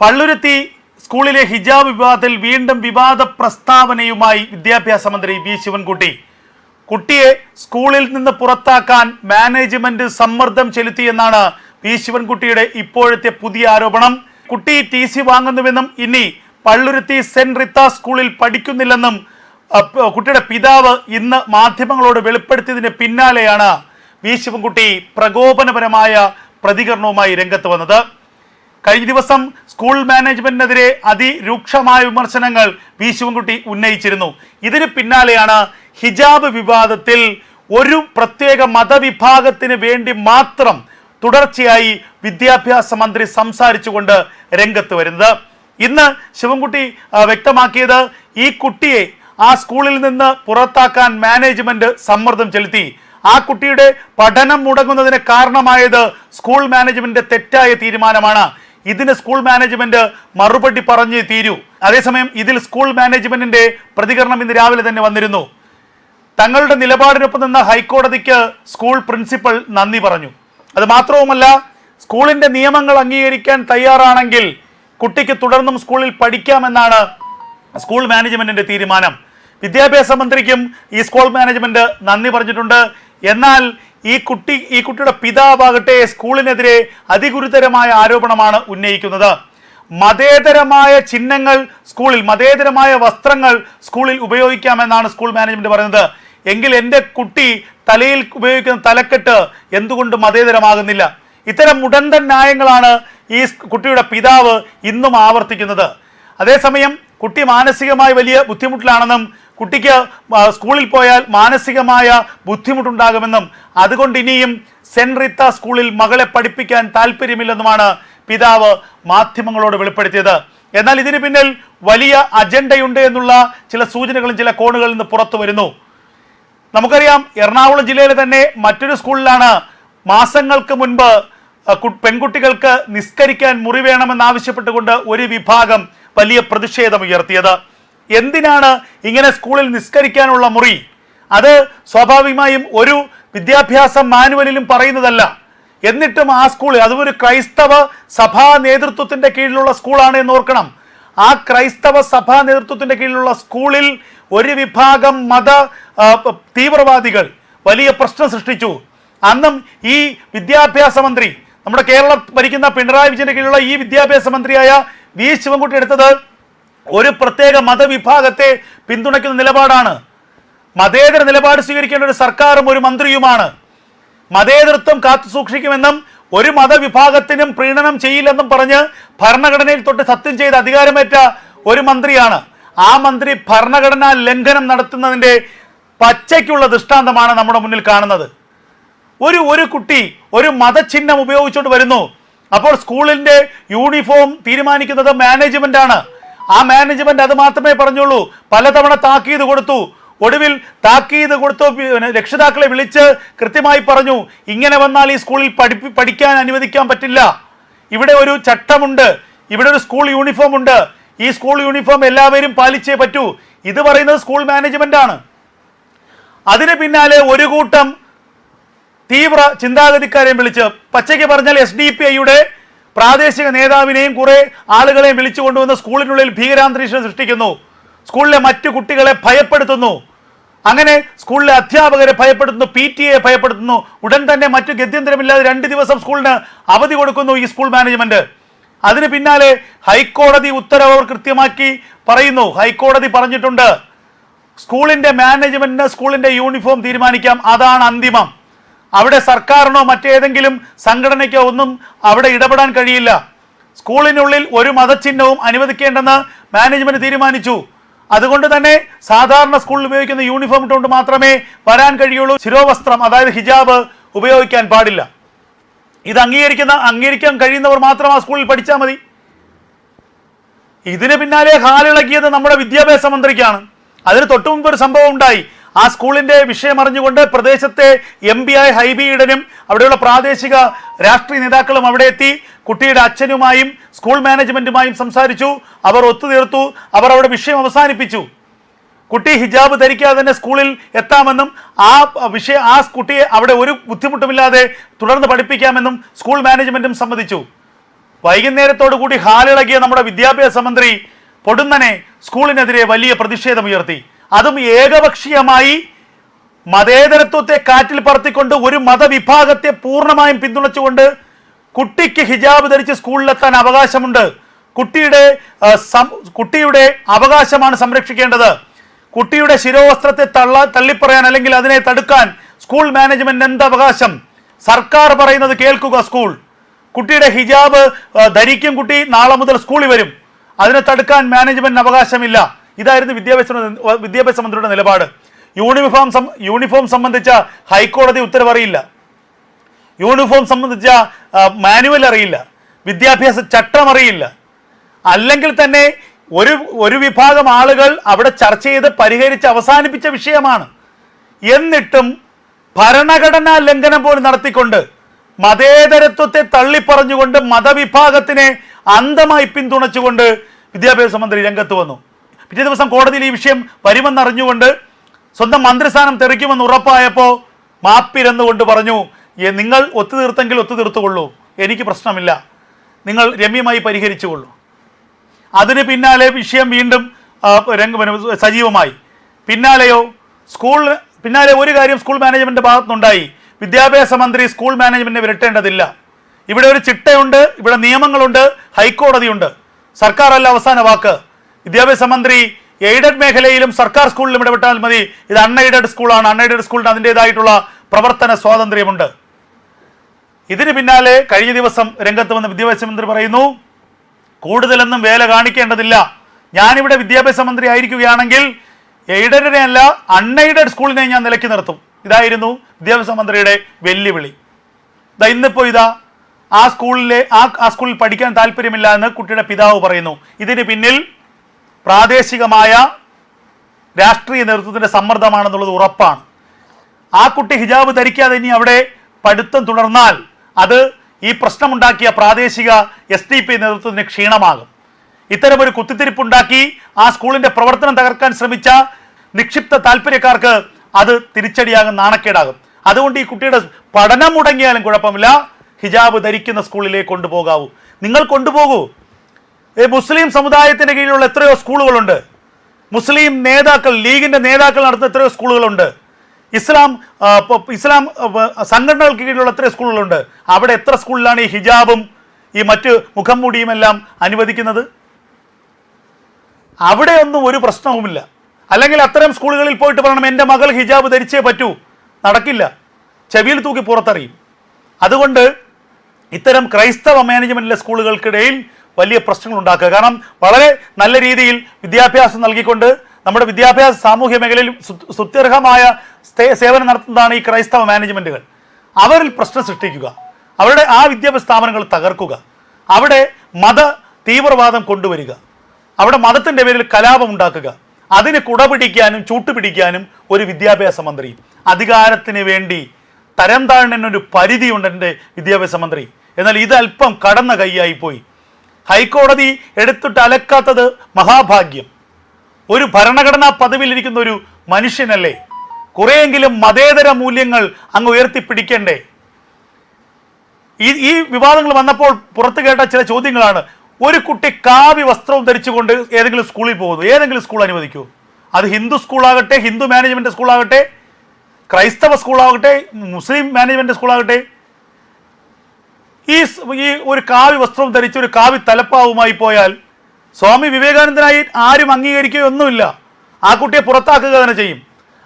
പള്ളുരുത്തി സ്കൂളിലെ ഹിജാബ് വിവാദത്തിൽ വീണ്ടും വിവാദ പ്രസ്താവനയുമായി വിദ്യാഭ്യാസ മന്ത്രി വി ശിവൻകുട്ടി. കുട്ടിയെ സ്കൂളിൽ നിന്ന് പുറത്താക്കാൻ മാനേജ്മെന്റ് സമ്മർദ്ദം ചെലുത്തിയെന്നാണ് വി ശിവൻകുട്ടിയുടെ ഇപ്പോഴത്തെ പുതിയ ആരോപണം. കുട്ടി ടി സി വാങ്ങുന്നുവെന്നും ഇനി പള്ളുരുത്തി സെന്റ് റിത്ത സ്കൂളിൽ പഠിക്കുന്നില്ലെന്നും കുട്ടിയുടെ പിതാവ് ഇന്ന് മാധ്യമങ്ങളോട് വെളിപ്പെടുത്തിയതിന് പിന്നാലെയാണ് വി ശിവൻകുട്ടി പ്രകോപനപരമായ പ്രതികരണവുമായി രംഗത്ത് വന്നത്. കഴിഞ്ഞ ദിവസം സ്കൂൾ മാനേജ്മെന്റിനെതിരെ അതിരൂക്ഷമായ വിമർശനങ്ങൾ വി ശിവൻകുട്ടി ഉന്നയിച്ചിരുന്നു. ഇതിന് പിന്നാലെയാണ് ഹിജാബ് വിവാദത്തിൽ ഒരു പ്രത്യേക മതവിഭാഗത്തിന് വേണ്ടി മാത്രം തുടർച്ചയായി വിദ്യാഭ്യാസ മന്ത്രി സംസാരിച്ചുകൊണ്ട് രംഗത്ത് വരുന്നത്. ഇന്ന് ശിവൻകുട്ടി വ്യക്തമാക്കിയത് ഈ കുട്ടിയെ ആ സ്കൂളിൽ നിന്ന് പുറത്താക്കാൻ മാനേജ്മെന്റ് സമ്മർദ്ദം ചെലുത്തി. ആ കുട്ടിയുടെ പഠനം മുടങ്ങുന്നതിന് കാരണമായത് സ്കൂൾ മാനേജ്മെന്റിന്റെ തെറ്റായ തീരുമാനമാണ്. ഇതിന് സ്കൂൾ മാനേജ്മെന്റ് മറുപടി പറഞ്ഞ് തീരൂ. അതേസമയം ഇതിൽ സ്കൂൾ മാനേജ്മെന്റിന്റെ പ്രതികരണം ഇന്ന് രാവിലെ തന്നെ വന്നിരുന്നു. തങ്ങളുടെ നിലപാടിനൊപ്പം നിന്ന ഹൈക്കോടതിക്ക് സ്കൂൾ പ്രിൻസിപ്പൽ നന്ദി പറഞ്ഞു. അത് മാത്രവുമല്ല സ്കൂളിന്റെ നിയമങ്ങൾ അംഗീകരിക്കാൻ തയ്യാറാണെങ്കിൽ കുട്ടിക്ക് തുടർന്നും സ്കൂളിൽ പഠിക്കാമെന്നാണ് സ്കൂൾ മാനേജ്മെന്റിന്റെ തീരുമാനം. വിദ്യാഭ്യാസ മന്ത്രിക്കും ഈ സ്കൂൾ മാനേജ്മെന്റ് നന്ദി പറഞ്ഞിട്ടുണ്ട്. എന്നാൽ ഈ കുട്ടി ഈ കുട്ടിയുടെ പിതാവാകട്ടെ സ്കൂളിനെതിരെ അതിഗുരുതരമായ ആരോപണമാണ് ഉന്നയിക്കുന്നത്. മതേതരമായ ചിഹ്നങ്ങൾ സ്കൂളിൽ മതേതരമായ വസ്ത്രങ്ങൾ സ്കൂളിൽ ഉപയോഗിക്കാമെന്നാണ് സ്കൂൾ മാനേജ്മെന്റ് പറയുന്നത്. എങ്കിൽ എന്റെ കുട്ടി തലയിൽ ഉപയോഗിക്കുന്ന തലക്കെട്ട് എന്തുകൊണ്ട് മതേതരമാകുന്നില്ല? ഇത്തരം മുടന്തൻ ന്യായങ്ങളാണ് ഈ കുട്ടിയുടെ പിതാവ് ഇന്നും ആവർത്തിക്കുന്നത്. അതേസമയം കുട്ടി മാനസികമായി വലിയ ബുദ്ധിമുട്ടിലാണെന്നും കുട്ടിക്ക് സ്കൂളിൽ പോയാൽ മാനസികമായ ബുദ്ധിമുട്ടുണ്ടാകുമെന്നും അതുകൊണ്ട് ഇനിയും സെന്റ് റിത്ത സ്കൂളിൽ മകളെ പഠിപ്പിക്കാൻ താല്പര്യമില്ലെന്നുമാണ് പിതാവ് മാധ്യമങ്ങളോട് വെളിപ്പെടുത്തിയത്. എന്നാൽ ഇതിന് പിന്നിൽ വലിയ അജണ്ടയുണ്ട് എന്നുള്ള ചില സൂചനകളും ചില കോണുകളിൽ നിന്ന് പുറത്തു വരുന്നു. നമുക്കറിയാം എറണാകുളം ജില്ലയിലെ തന്നെ മറ്റൊരു സ്കൂളിലാണ് മാസങ്ങൾക്ക് മുൻപ് പെൺകുട്ടികൾക്ക് നിസ്കരിക്കാൻ മുറി വേണമെന്നാവശ്യപ്പെട്ടുകൊണ്ട് ഒരു വിഭാഗം വലിയ പ്രതിഷേധം ഉയർത്തിയത്. എന്തിനാണ് ഇങ്ങനെ സ്കൂളിൽ നിസ്കരിക്കാനുള്ള മുറി? അത് സ്വാഭാവികമായും ഒരു വിദ്യാഭ്യാസ മാനുവലിലും പറയുന്നതല്ല. എന്നിട്ടും ആ സ്കൂൾ അതും ഒരു ക്രൈസ്തവ സഭാ നേതൃത്വത്തിന്റെ കീഴിലുള്ള സ്കൂളാണ് എന്ന് ഓർക്കണം ആ ക്രൈസ്തവ സഭാ നേതൃത്വത്തിന്റെ കീഴിലുള്ള സ്കൂളിൽ ഒരു വിഭാഗം മത തീവ്രവാദികൾ വലിയ പ്രശ്നം സൃഷ്ടിച്ചു. അന്നും ഈ വിദ്യാഭ്യാസ മന്ത്രി നമ്മുടെ കേരളം ഭരിക്കുന്ന പിണറായി വിജയന്റെ കീഴിലുള്ള ഈ വിദ്യാഭ്യാസ മന്ത്രിയായ വി. ശിവൻകുട്ടി എടുത്തത് ഒരു പ്രത്യേക മതവിഭാഗത്തെ പിന്തുണയ്ക്കുന്ന നിലപാടാണ്. മതേതര നിലപാട് സ്വീകരിക്കേണ്ട ഒരു സർക്കാരും ഒരു മന്ത്രിയുമാണ്. മതേതൃത്വം കാത്തു സൂക്ഷിക്കുമെന്നും ഒരു മതവിഭാഗത്തിനും പ്രീണനം ചെയ്യില്ലെന്നും പറഞ്ഞ് ഭരണഘടനയിൽ തൊട്ട് സത്യം ചെയ്ത് അധികാരമേറ്റ ഒരു മന്ത്രിയാണ്. ആ മന്ത്രി ഭരണഘടനാ ലംഘനം നടത്തുന്നതിന്റെ പച്ചയ്ക്കുള്ള ദൃഷ്ടാന്തമാണ് നമ്മുടെ മുന്നിൽ കാണുന്നത്. ഒരു ഒരു കുട്ടി ഒരു മതചിഹ്നം ഉപയോഗിച്ചുകൊണ്ട് വരുന്നു. അപ്പോൾ സ്കൂളിന്റെ യൂണിഫോം തീരുമാനിക്കുന്നത് മാനേജ്മെന്റ് ആണ് ആ മാനേജ്മെന്റ് അത് മാത്രമേ പറഞ്ഞുള്ളൂ. പലതവണ താക്കീത് കൊടുത്തു. ഒടുവിൽ താക്കീത് കൊടുത്തു രക്ഷിതാക്കളെ വിളിച്ച് കൃത്യമായി പറഞ്ഞു ഇങ്ങനെ വന്നാൽ ഈ സ്കൂളിൽ പഠിപ്പി പഠിക്കാൻ അനുവദിക്കാൻ പറ്റില്ല. ഇവിടെ ഒരു ചട്ടമുണ്ട്. ഇവിടെ ഒരു സ്കൂൾ യൂണിഫോം ഉണ്ട്. ഈ സ്കൂൾ യൂണിഫോം എല്ലാവരും പാലിച്ചേ പറ്റൂ. ഇത് പറയുന്നത് സ്കൂൾ മാനേജ്മെന്റ് ആണ്. അതിന് പിന്നാലെ ഒരു കൂട്ടം തീവ്ര ചിന്താഗതിക്കാരെയും വിളിച്ച് പച്ചയ്ക്ക് പറഞ്ഞാൽ എസ് ഡി പി ഐയുടെ പ്രാദേശിക നേതാവിനെയും കുറെ ആളുകളെയും വിളിച്ചു കൊണ്ടുവന്ന് സ്കൂളിനുള്ളിൽ ഭീകരാന്തരീക്ഷം സൃഷ്ടിക്കുന്നു. സ്കൂളിലെ മറ്റു കുട്ടികളെ ഭയപ്പെടുത്തുന്നു. അങ്ങനെ സ്കൂളിലെ അധ്യാപകരെ ഭയപ്പെടുത്തുന്നു പി ടി എ ഭയപ്പെടുത്തുന്നു. ഉടൻ തന്നെ മറ്റു ഗത്യന്തരമില്ലാതെ രണ്ട് ദിവസം സ്കൂളിന് അവധി കൊടുക്കുന്നു ഈ സ്കൂൾ മാനേജ്മെന്റ്. അതിന് പിന്നാലെ ഹൈക്കോടതി ഉത്തരവ് അവർ കൃത്യമാക്കി പറയുന്നു. ഹൈക്കോടതി പറഞ്ഞിട്ടുണ്ട് സ്കൂളിന്റെ മാനേജ്മെന്റിന് സ്കൂളിന്റെ യൂണിഫോം തീരുമാനിക്കാം. അതാണ് അന്തിമം. അവിടെ സർക്കാരിനോ മറ്റേതെങ്കിലും സംഘടനയ്ക്കോ ഒന്നും അവിടെ ഇടപെടാൻ കഴിയില്ല. സ്കൂളിനുള്ളിൽ ഒരു മതചിഹ്നവും അനുവദിക്കേണ്ടെന്ന് മാനേജ്മെന്റ് തീരുമാനിച്ചു. അതുകൊണ്ട് തന്നെ സാധാരണ സ്കൂളിൽ ഉപയോഗിക്കുന്ന യൂണിഫോം ഇട്ടുകൊണ്ട് മാത്രമേ വരാൻ കഴിയുള്ളൂ. ശിരോവസ്ത്രം അതായത് ഹിജാബ് ഉപയോഗിക്കാൻ പാടില്ല. ഇത് അംഗീകരിക്കുന്ന അംഗീകരിക്കാൻ കഴിയുന്നവർ മാത്രം ആ സ്കൂളിൽ പഠിച്ചാൽ മതി. ഇതിന് പിന്നാലെ ഹാലിളക്കിയത് നമ്മുടെ വിദ്യാഭ്യാസ മന്ത്രിക്കാണ്. അതിന് തൊട്ടു മുമ്പ് ഒരു സംഭവം ഉണ്ടായി. ആ സ്കൂളിന്റെ വിഷയം അറിഞ്ഞുകൊണ്ട് പ്രദേശത്തെ എം പി ആയ ഹൈബി ഈഡനും അവിടെയുള്ള പ്രാദേശിക രാഷ്ട്രീയ നേതാക്കളും അവിടെ എത്തി. കുട്ടിയുടെ അച്ഛനുമായും സ്കൂൾ മാനേജ്മെന്റുമായും സംസാരിച്ചു. അവർ ഒത്തുതീർത്തു. അവർ അവിടെ വിഷയം അവസാനിപ്പിച്ചു. കുട്ടി ഹിജാബ് ധരിക്കാതെ തന്നെ സ്കൂളിൽ എത്താമെന്നും ആ വിഷയ ആ കുട്ടിയെ അവിടെ ഒരു ബുദ്ധിമുട്ടുമില്ലാതെ തുടർന്ന് പഠിപ്പിക്കാമെന്നും സ്കൂൾ മാനേജ്മെന്റും സമ്മതിച്ചു. വൈകുന്നേരത്തോടു കൂടി ഹാലിളകിയ നമ്മുടെ വിദ്യാഭ്യാസ മന്ത്രി പൊടുന്നനെ സ്കൂളിനെതിരെ വലിയ പ്രതിഷേധമുയർത്തി. അതും ഏകപക്ഷീയമായി മതേതരത്വത്തെ കാറ്റിൽ പറത്തിക്കൊണ്ട് ഒരു മതവിഭാഗത്തെ പൂർണമായും പിന്തുണച്ചുകൊണ്ട് കുട്ടിക്ക് ഹിജാബ് ധരിച്ച് സ്കൂളിലെത്താൻ അവകാശമുണ്ട്. കുട്ടിയുടെ കുട്ടിയുടെ അവകാശമാണ് സംരക്ഷിക്കേണ്ടത്. കുട്ടിയുടെ ശിരോവസ്ത്രത്തെ തള്ള തള്ളിപ്പറയാൻ അല്ലെങ്കിൽ അതിനെ തടുക്കാൻ സ്കൂൾ മാനേജ്മെന്റ് എന്ത് അവകാശം? സർക്കാർ പറയുന്നത് കേൾക്കുക സ്കൂൾ. കുട്ടിയുടെ ഹിജാബ് ധരിക്കും കുട്ടി നാളെ മുതൽ സ്കൂളിൽ വരും. അതിനെ തടുക്കാൻ മാനേജ്മെന്റിന് അവകാശമില്ല. ഇതായിരുന്നു വിദ്യാഭ്യാസ വിദ്യാഭ്യാസ മന്ത്രിയുടെ നിലപാട്. യൂണിഫോം യൂണിഫോം സംബന്ധിച്ച ഹൈക്കോടതി ഉത്തരവറിയില്ല യൂണിഫോം സംബന്ധിച്ച മാനുവൽ അറിയില്ല. വിദ്യാഭ്യാസ ചട്ടം അറിയില്ല. അല്ലെങ്കിൽ തന്നെ ഒരു ഒരു വിഭാഗം ആളുകൾ അവിടെ ചർച്ച ചെയ്ത് പരിഹരിച്ച് അവസാനിപ്പിച്ച വിഷയമാണ്. എന്നിട്ടും ഭരണഘടനാ ലംഘനം പോലും നടത്തിക്കൊണ്ട് മതേതരത്വത്തെ തള്ളിപ്പറഞ്ഞുകൊണ്ട് മതവിഭാഗത്തിനെ അന്ധമായി പിന്തുണച്ചുകൊണ്ട് വിദ്യാഭ്യാസ മന്ത്രി രംഗത്ത് വന്നു. പിറ്റേ ദിവസം കോടതിയിൽ ഈ വിഷയം വരുമെന്നറിഞ്ഞുകൊണ്ട് സ്വന്തം മന്ത്രിസ്ഥാനം തെറിക്കുമെന്ന് ഉറപ്പായപ്പോൾ മാപ്പിരന്നുകൊണ്ട് പറഞ്ഞു "ഏ, നിങ്ങൾ ഒത്തുതീർത്തെങ്കിൽ ഒത്തുതീർത്തുകൊള്ളൂ. എനിക്ക് പ്രശ്നമില്ല. നിങ്ങൾ രമ്യമായി പരിഹരിച്ചുകൊള്ളൂ. അതിന് പിന്നാലെ വിഷയം വീണ്ടും രംഗ സജീവമായി. പിന്നാലെയോ സ്കൂൾ പിന്നാലെ ഒരു കാര്യം സ്കൂൾ മാനേജ്മെന്റ് ഭാഗത്തുനിന്നുണ്ടായി. വിദ്യാഭ്യാസ മന്ത്രി സ്കൂൾ മാനേജ്മെന്റിനെ വിരട്ടേണ്ടതില്ല. ഇവിടെ ഒരു ചിട്ടയുണ്ട് ഇവിടെ നിയമങ്ങളുണ്ട് ഹൈക്കോടതിയുണ്ട്. സർക്കാരല്ല അവസാന വാക്ക്. വിദ്യാഭ്യാസ മന്ത്രി എയ്ഡഡ് മേഖലയിലും സർക്കാർ സ്കൂളിലും ഇടപെട്ടാൽ മതി. ഇത് അൺഎയ്ഡഡ് സ്കൂളാണ് അൺഎയ്ഡഡ് സ്കൂളിന് അതിന്റെതായിട്ടുള്ള പ്രവർത്തന സ്വാതന്ത്ര്യമുണ്ട്. ഇതിന് പിന്നാലെ കഴിഞ്ഞ ദിവസം രംഗത്ത് വന്ന വിദ്യാഭ്യാസ മന്ത്രി പറയുന്നു കൂടുതലൊന്നും വേല കാണിക്കേണ്ടതില്ല. ഞാനിവിടെ വിദ്യാഭ്യാസ മന്ത്രി ആയിരിക്കുകയാണെങ്കിൽ എയ്ഡഡിനെ അല്ല അൺഎയ്ഡഡ് സ്കൂളിനെ ഞാൻ നിലയ്ക്ക് നിർത്തും. ഇതായിരുന്നു വിദ്യാഭ്യാസ മന്ത്രിയുടെ വെല്ലുവിളി. ഇതാ ഇന്നിപ്പോൾ ഇതാ ആ സ്കൂളിലെ ആ ആ സ്കൂളിൽ പഠിക്കാൻ താല്പര്യമില്ല എന്ന് കുട്ടിയുടെ പിതാവ് പറയുന്നു. ഇതിന് പിന്നിൽ പ്രാദേശികമായ രാഷ്ട്രീയ നേതൃത്വത്തിന്റെ സമ്മർദ്ദമാണെന്നുള്ളത് ഉറപ്പാണ്. ആ കുട്ടി ഹിജാബ് ധരിക്കാതെ ഇനി അവിടെ പഠിത്തം തുടർന്നാൽ അത് ഈ പ്രശ്നമുണ്ടാക്കിയ പ്രാദേശിക എസ് ഡി പി നേതൃത്വത്തിന് ക്ഷീണമാകും. ഇത്തരമൊരു കുത്തിത്തിരിപ്പുണ്ടാക്കി ആ സ്കൂളിന്റെ പ്രവർത്തനം തകർക്കാൻ ശ്രമിച്ച നിക്ഷിപ്ത താല്പര്യക്കാർക്ക് അത് തിരിച്ചടിയാകും നാണക്കേടാകും. അതുകൊണ്ട് ഈ കുട്ടിയുടെ പഠനം മുടങ്ങിയാലും കുഴപ്പമില്ല. ഹിജാബ് ധരിക്കുന്ന സ്കൂളിലേക്ക് കൊണ്ടുപോകാവൂ. നിങ്ങൾ കൊണ്ടുപോകൂ. മുസ്ലിം സമുദായത്തിന്റെ കീഴിലുള്ള എത്രയോ സ്കൂളുകളുണ്ട്. മുസ്ലിം നേതാക്കൾ ലീഗിന്റെ നേതാക്കൾ നടത്തുന്ന എത്രയോ സ്കൂളുകളുണ്ട്. ഇസ്ലാം ഇസ്ലാം സംഘടനകൾക്ക് കീഴിലുള്ള എത്രയോ സ്കൂളുകളുണ്ട്. അവിടെ എത്ര സ്കൂളിലാണ് ഈ ഹിജാബും ഈ മറ്റ് മുഖം മൂടിയും എല്ലാം അനുവദിക്കുന്നത് അവിടെയൊന്നും ഒരു പ്രശ്നവുമില്ല. അല്ലെങ്കിൽ അത്തരം സ്കൂളുകളിൽ പോയിട്ട് പറയണം എന്റെ മകൾ ഹിജാബ് ധരിച്ചേ പറ്റൂ. നടക്കില്ല. ചെവിയിൽ തൂക്കി പുറത്തറിയും. അതുകൊണ്ട് ഇത്തരം ക്രൈസ്തവ മാനേജ്മെന്റിലെ സ്കൂളുകൾക്കിടയിൽ വലിയ പ്രശ്നങ്ങൾ ഉണ്ടാക്കുക. കാരണം വളരെ നല്ല രീതിയിൽ വിദ്യാഭ്യാസം നൽകിക്കൊണ്ട് നമ്മുടെ വിദ്യാഭ്യാസ സാമൂഹ്യ മേഖലയിൽ സുത്യർഹമായ സേവനം നടത്തുന്നതാണ് ഈ ക്രൈസ്തവ മാനേജ്മെന്റുകൾ. അവരിൽ പ്രശ്നം സൃഷ്ടിക്കുക. അവരുടെ ആ വിദ്യാഭ്യാസ സ്ഥാപനങ്ങൾ തകർക്കുക. അവിടെ മത തീവ്രവാദം കൊണ്ടുവരിക. അവിടെ മതത്തിന്റെ പേരിൽ കലാപം ഉണ്ടാക്കുക. അതിന് കുടപിടിക്കാനും ചൂട്ടുപിടിക്കാനും ഒരു വിദ്യാഭ്യാസ മന്ത്രി. അധികാരത്തിന് വേണ്ടി തരം താഴ്ന്നതിനൊരു പരിധിയുണ്ട് എന്റെ വിദ്യാഭ്യാസ മന്ത്രി. എന്നാൽ ഇത് അല്പം കടന്ന കൈയായി പോയി. ഹൈക്കോടതി എടുത്തിട്ട് അലക്കാത്തത് മഹാഭാഗ്യം. ഒരു ഭരണഘടനാ പദവിയിലിരിക്കുന്ന ഒരു മനുഷ്യനല്ലേ? കുറെയെങ്കിലും മതേതര മൂല്യങ്ങൾ അങ്ങ് ഉയർത്തിപ്പിടിക്കണ്ടേ? ഈ ഈ വിവാദങ്ങൾ വന്നപ്പോൾ പുറത്തു കേട്ട ചില ചോദ്യങ്ങളാണ്. ഒരു കുട്ടി കാവ്യ വസ്ത്രവും ധരിച്ചുകൊണ്ട് ഏതെങ്കിലും സ്കൂളിൽ പോകുന്നു. ഏതെങ്കിലും സ്കൂൾ അനുവദിക്കൂ. അത് ഹിന്ദു സ്കൂളാകട്ടെ ഹിന്ദു മാനേജ്മെന്റ് സ്കൂളാകട്ടെ ക്രൈസ്തവ സ്കൂളാകട്ടെ മുസ്ലിം മാനേജ്മെന്റ് സ്കൂളാകട്ടെ ഈ ഈ ഒരു കാവി വസ്ത്രം ധരിച്ച് ഒരു കാവി തലപ്പാവുമായി പോയാൽ സ്വാമി വിവേകാനന്ദനായി ആരും അംഗീകരിക്കുകയൊന്നുമില്ല. ആ കുട്ടിയെ പുറത്താക്കുക തന്നെ ചെയ്യും.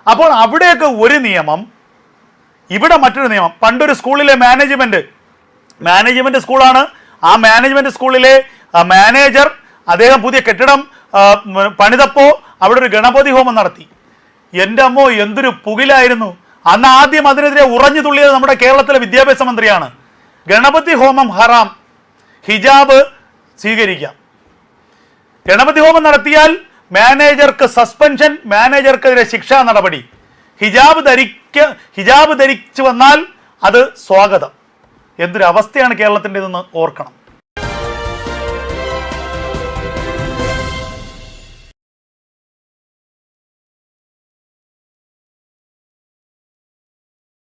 അപ്പോൾ അവിടെയൊക്കെ ഒരു നിയമം ഇവിടെ മറ്റൊരു നിയമം. പണ്ടൊരു സ്കൂളിലെ മാനേജ്മെന്റ് മാനേജ്മെന്റ് സ്കൂളാണ്. ആ മാനേജ്മെന്റ് സ്കൂളിലെ മാനേജർ അദ്ദേഹം പുതിയ കെട്ടിടം പണിതപ്പോൾ അവിടെ ഒരു ഗണപതി ഹോമം നടത്തി. എന്റെ അമ്മോ എന്തൊരു പുകിലായിരുന്നു. അന്ന് ആദ്യം അതിനെതിരെ ഉറഞ്ഞു തുള്ളിയത് നമ്മുടെ കേരളത്തിലെ വിദ്യാഭ്യാസ മന്ത്രിയാണ്. ഗണപതി ഹോമം ഹറാം. ഹിജാബ് സ്വീകരിക്കാം. ഗണപതി ഹോമം നടത്തിയാൽ മാനേജർക്ക് സസ്പെൻഷൻ മാനേജർക്കെതിരെ ശിക്ഷാ നടപടി. ഹിജാബ് ധരിക്ക ഹിജാബ് ധരിച്ചു വന്നാൽ അത് സ്വാഗതം. എന്തൊരു അവസ്ഥയാണ് കേരളത്തിന്റെതെന്ന് ഓർക്കണം.